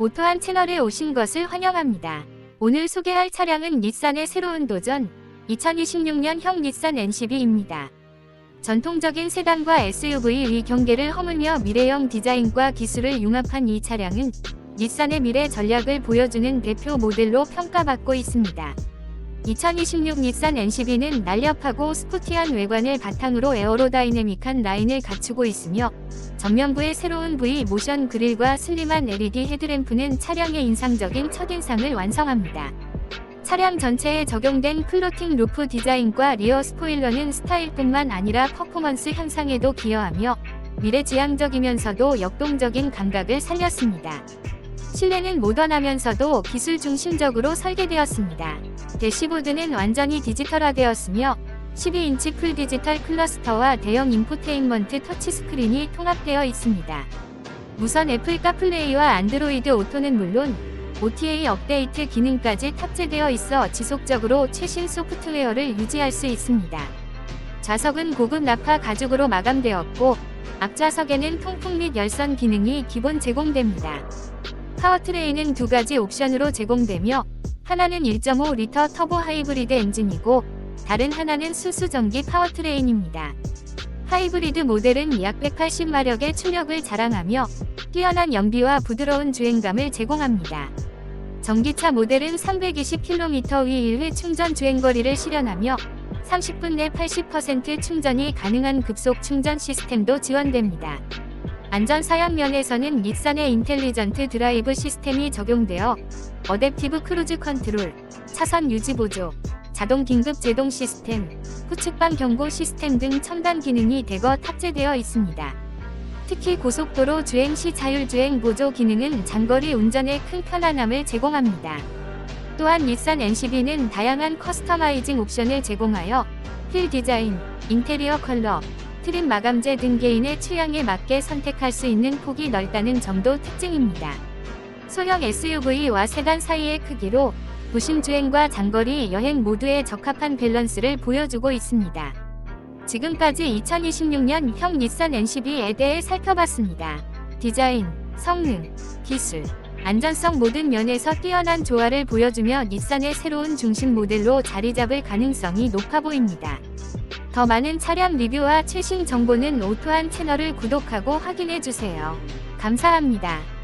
오토한 채널에 오신 것을 환영합니다. 오늘 소개할 차량은 닛산의 새로운 도전 2026년형 닛산 N12입니다. 전통적인 세단과 SUV의 경계를 허물며 미래형 디자인과 기술을 융합한 이 차량은 닛산의 미래 전략을 보여주는 대표 모델로 평가받고 있습니다. 2026 닛산 N12는 날렵하고 스포티한 외관을 바탕으로 에어로다이내믹한 라인을 갖추고 있으며 전면부의 새로운 V 모션 그릴과 슬림한 LED 헤드램프는 차량의 인상적인 첫인상을 완성합니다. 차량 전체에 적용된 플로팅 루프 디자인과 리어 스포일러는 스타일뿐만 아니라 퍼포먼스 향상에도 기여하며 미래지향적이면서도 역동적인 감각을 살렸습니다. 실내는 모던하면서도 기술 중심적으로 설계되었습니다. 대시보드는 완전히 디지털화되었으며 12인치 풀 디지털 클러스터와 대형 인포테인먼트 터치스크린이 통합되어 있습니다. 무선 애플 카플레이와 안드로이드 오토는 물론 OTA 업데이트 기능까지 탑재되어 있어 지속적으로 최신 소프트웨어를 유지할 수 있습니다. 좌석은 고급 나파 가죽으로 마감되었고 앞좌석에는 통풍 및 열선 기능이 기본 제공됩니다. 파워트레인은 두 가지 옵션으로 제공되며 하나는 1.5리터 터보 하이브리드 엔진이고 다른 하나는 수수 전기 파워트레인입니다. 하이브리드 모델은 약 180마력의 출력을 자랑하며 뛰어난 연비와 부드러운 주행감을 제공합니다. 전기차 모델은 320km 위 1회 충전 주행거리를 실현하며 30분 내 80% 충전이 가능한 급속 충전 시스템도 지원됩니다. 안전 사양 면에서는 닛산의 인텔리전트 드라이브 시스템이 적용되어 어댑티브 크루즈 컨트롤, 차선 유지 보조, 자동 긴급 제동 시스템, 후측방 경고 시스템 등 첨단 기능이 대거 탑재되어 있습니다. 특히 고속도로 주행 시 자율주행 보조 기능은 장거리 운전에 큰 편안함을 제공합니다. 또한 닛산 N12는 다양한 커스터마이징 옵션을 제공하여 휠 디자인, 인테리어 컬러, 트림 마감재 등 개인의 취향에 맞게 선택할 수 있는 폭이 넓다는 점도 특징입니다. 소형 SUV와 세단 사이의 크기로 부심 주행과 장거리 여행 모두에 적합한 밸런스를 보여주고 있습니다. 지금까지 2026년 형 닛산 N12에 대해 살펴봤습니다. 디자인, 성능, 기술, 안전성 모든 면에서 뛰어난 조화를 보여주며 닛산의 새로운 중심 모델로 자리 잡을 가능성이 높아 보입니다. 더 많은 차량 리뷰와 최신 정보는 오토한 채널을 구독하고 확인해 주세요. 감사합니다.